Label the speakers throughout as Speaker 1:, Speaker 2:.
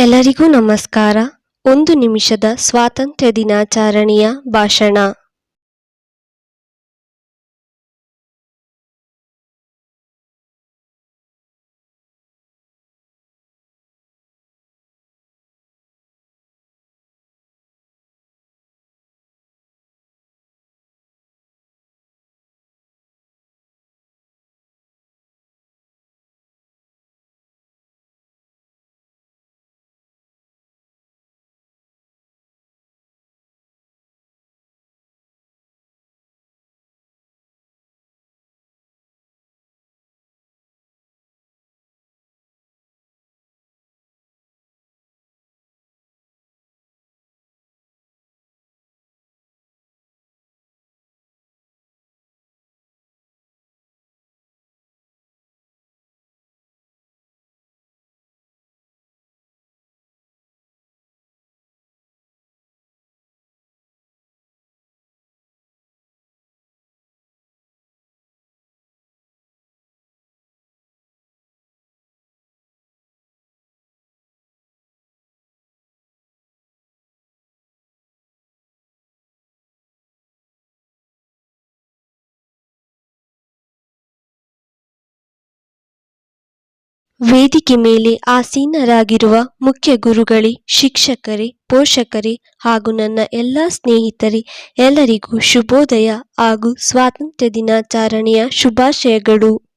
Speaker 1: ಎಲ್ಲರಿಗೂ ನಮಸ್ಕಾರ. ಒಂದು ನಿಮಿಷದ ಸ್ವಾತಂತ್ರ್ಯ ದಿನಾಚರಣೆಯ ಭಾಷಣ. ವೇದಿಕೆ ಮೇಲೆ ಆಸೀನರಾಗಿರುವ ಮುಖ್ಯ ಗುರುಗಳೇ, ಶಿಕ್ಷಕರೇ, ಪೋಷಕರೇ ಹಾಗೂ ನನ್ನ ಎಲ್ಲ ಸ್ನೇಹಿತರೇ, ಎಲ್ಲರಿಗೂ ಶುಭೋದಯ ಹಾಗೂ ಸ್ವಾತಂತ್ರ್ಯ ದಿನಾಚರಣೆಯ ಶುಭಾಶಯಗಳು.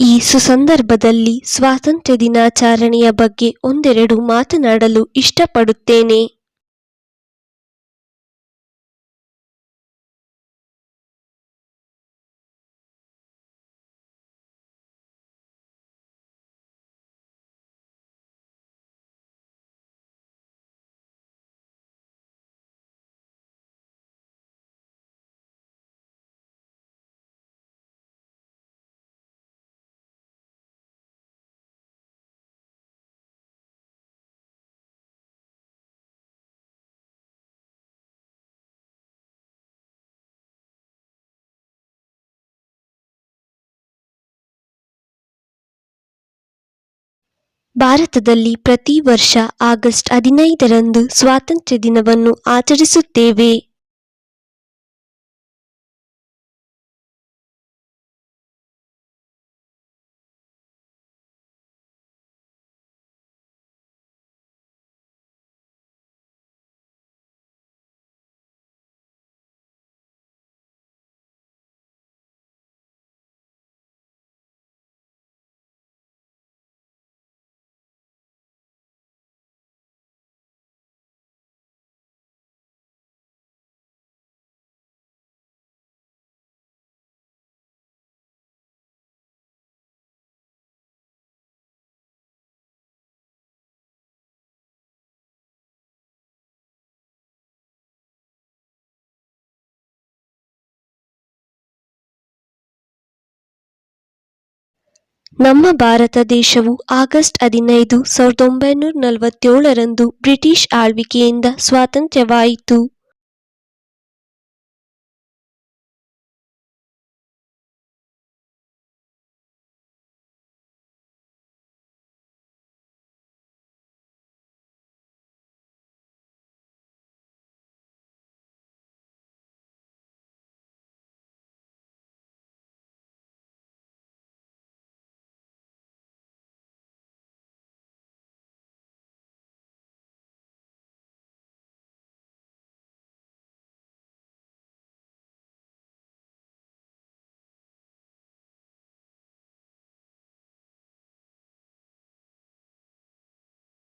Speaker 1: ಈ ಸುಸಂದರ್ಭದಲ್ಲಿ ಸ್ವಾತಂತ್ರ್ಯ ದಿನಾಚರಣೆಯ ಬಗ್ಗೆ ಒಂದೆರಡು ಮಾತನಾಡಲು ಇಷ್ಟಪಡುತ್ತೇನೆ. ಭಾರತದಲ್ಲಿ ಪ್ರತಿ ವರ್ಷ ಆಗಸ್ಟ್ ಹದಿನೈದರಂದು ಸ್ವಾತಂತ್ರ್ಯ ದಿನವನ್ನು ಆಚರಿಸುತ್ತೇವೆ. ನಮ್ಮ ಭಾರತ ದೇಶವು ಆಗಸ್ಟ್ ಹದಿನೈದು ಸಾವಿರದ ಒಂಬೈನೂರ ನಲವತ್ತೇಳರಂದು ಬ್ರಿಟಿಷ್ ಆಳ್ವಿಕೆಯಿಂದ ಸ್ವಾತಂತ್ರ್ಯವಾಯಿತು.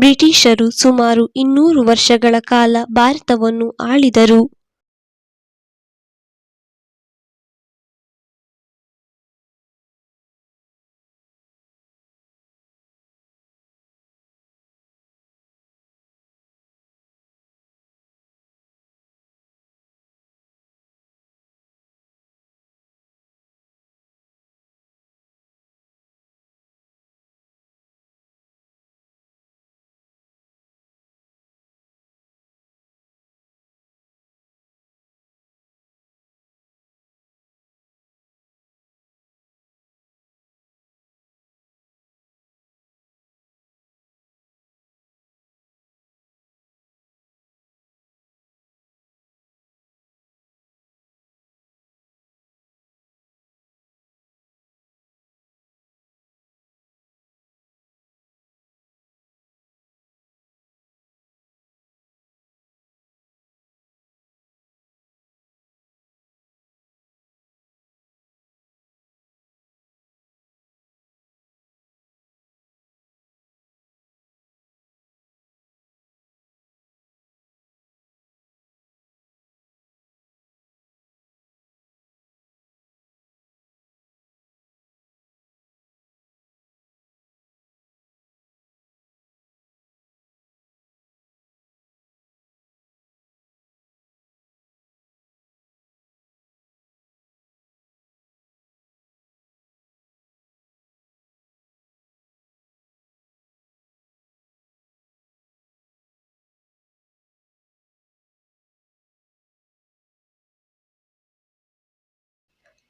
Speaker 1: ಬ್ರಿಟಿಷರು ಸುಮಾರು ಇನ್ನೂರು ವರ್ಷಗಳ ಕಾಲ ಭಾರತವನ್ನು ಆಳಿದರು.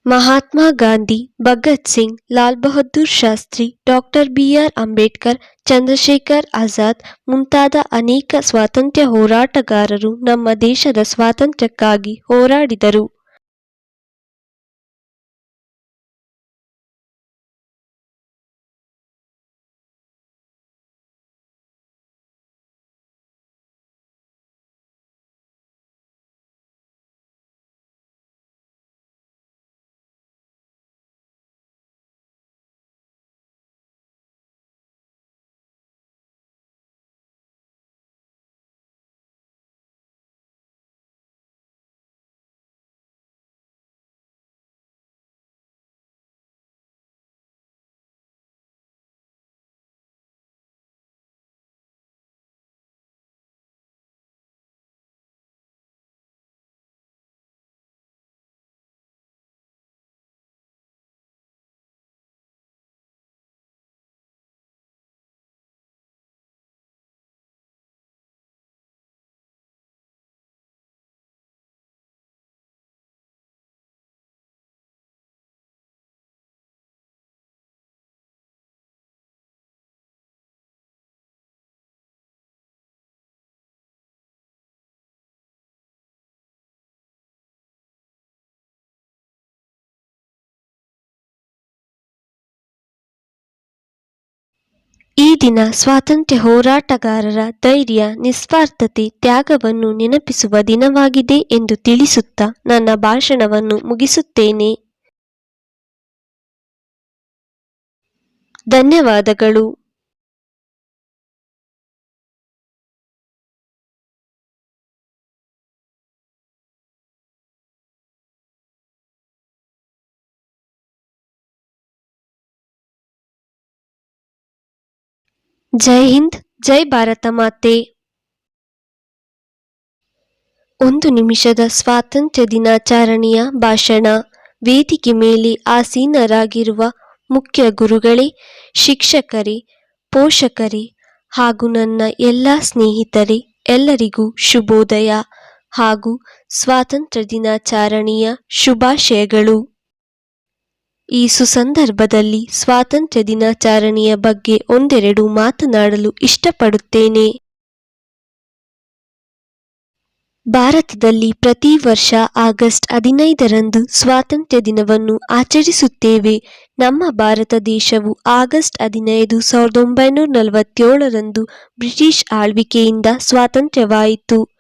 Speaker 1: Mahatma Gandhi, Bhagat Singh, Lal Bahadur Shastri, doctor B R Ambedkar, Chandrashekhar Azad ಮುಂತಾದ ಅನೇಕ ಸ್ವಾತಂತ್ರ್ಯ ಹೋರಾಟಗಾರರು ನಮ್ಮ ದೇಶದ ಸ್ವಾತಂತ್ರ್ಯಕ್ಕಾಗಿ ಹೋರಾಡಿದರು. ಈ ದಿನ ಸ್ವಾತಂತ್ರ್ಯ ಹೋರಾಟಗಾರರ ಧೈರ್ಯ, ನಿಸ್ವಾರ್ಥತೆ, ತ್ಯಾಗವನ್ನು ನೆನಪಿಸುವ ದಿನವಾಗಿದೆ ಎಂದು ತಿಳಿಸುತ್ತಾ ನನ್ನ ಭಾಷಣವನ್ನು ಮುಗಿಸುತ್ತೇನೆ. ಧನ್ಯವಾದಗಳು. ಜೈ ಹಿಂದ್, ಜೈ ಭಾರತ ಮಾತೆ. ಒಂದು ನಿಮಿಷದ ಸ್ವಾತಂತ್ರ್ಯ ದಿನಾಚರಣೆಯ ಭಾಷಣ. ವೇದಿಕೆ ಮೇಲೆ ಆಸೀನರಾಗಿರುವ ಮುಖ್ಯ ಗುರುಗಳೇ, ಶಿಕ್ಷಕರೇ, ಪೋಷಕರೇ ಹಾಗೂ ನನ್ನ ಎಲ್ಲ ಸ್ನೇಹಿತರೇ, ಎಲ್ಲರಿಗೂ ಶುಭೋದಯ ಹಾಗೂ ಸ್ವಾತಂತ್ರ್ಯ ದಿನಾಚರಣೆಯ ಶುಭಾಶಯಗಳು. ಈ ಸುಸಂದರ್ಭದಲ್ಲಿ ಸ್ವಾತಂತ್ರ್ಯ ದಿನಾಚರಣೆಯ ಬಗ್ಗೆ ಒಂದೆರಡು ಮಾತನಾಡಲು ಇಷ್ಟಪಡುತ್ತೇನೆ. ಭಾರತದಲ್ಲಿ ಪ್ರತಿ ವರ್ಷ ಆಗಸ್ಟ್ ಹದಿನೈದರಂದು ಸ್ವಾತಂತ್ರ್ಯ ದಿನವನ್ನು ಆಚರಿಸುತ್ತೇವೆ. ನಮ್ಮ ಭಾರತ ದೇಶವು ಆಗಸ್ಟ್ ಹದಿನೈದು ಸಾವಿರದ ಒಂಬೈನೂರ ನಲವತ್ತೇಳರಂದು ಬ್ರಿಟಿಷ್ ಆಳ್ವಿಕೆಯಿಂದ ಸ್ವಾತಂತ್ರ್ಯವಾಯಿತು.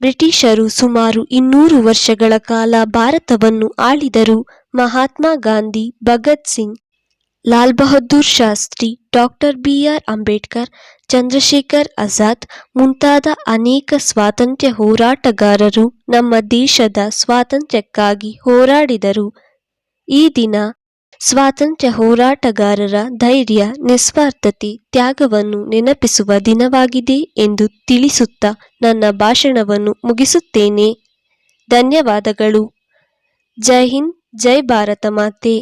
Speaker 1: ಬ್ರಿಟಿಷರು ಸುಮಾರು ಇನ್ನೂರು ವರ್ಷಗಳ ಕಾಲ ಭಾರತವನ್ನು ಆಳಿದರು. Mahatma Gandhi, Bhagat Singh, Lal Bahadur Shastri, doctor B R Ambedkar, Chandrashekhar Azad ಮುಂತಾದ ಅನೇಕ ಸ್ವಾತಂತ್ರ್ಯ ಹೋರಾಟಗಾರರು ನಮ್ಮ ದೇಶದ ಸ್ವಾತಂತ್ರ್ಯಕ್ಕಾಗಿ ಹೋರಾಡಿದರು. ಈ ದಿನ ಸ್ವಾತಂತ್ರ್ಯ ಹೋರಾಟಗಾರರ ಧೈರ್ಯ, ನಿಸ್ವಾರ್ಥತೆ, ತ್ಯಾಗವನ್ನು ನೆನಪಿಸುವ ದಿನವಾಗಿದೆ ಎಂದು ತಿಳಿಸುತ್ತಾ ನನ್ನ ಭಾಷಣವನ್ನು ಮುಗಿಸುತ್ತೇನೆ. ಧನ್ಯವಾದಗಳು. ಜೈ ಹಿಂದ್, ಜೈ ಭಾರತ ಮಾತೆ.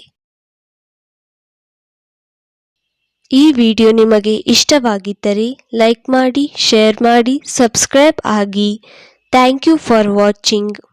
Speaker 1: ಈ ವಿಡಿಯೋ ನಿಮಗೆ ಇಷ್ಟವಾಗಿದ್ದರೆ ಲೈಕ್ ಮಾಡಿ, ಶೇರ್ ಮಾಡಿ, ಸಬ್ಸ್ಕ್ರೈಬ್ ಆಗಿ. Thank you for watching.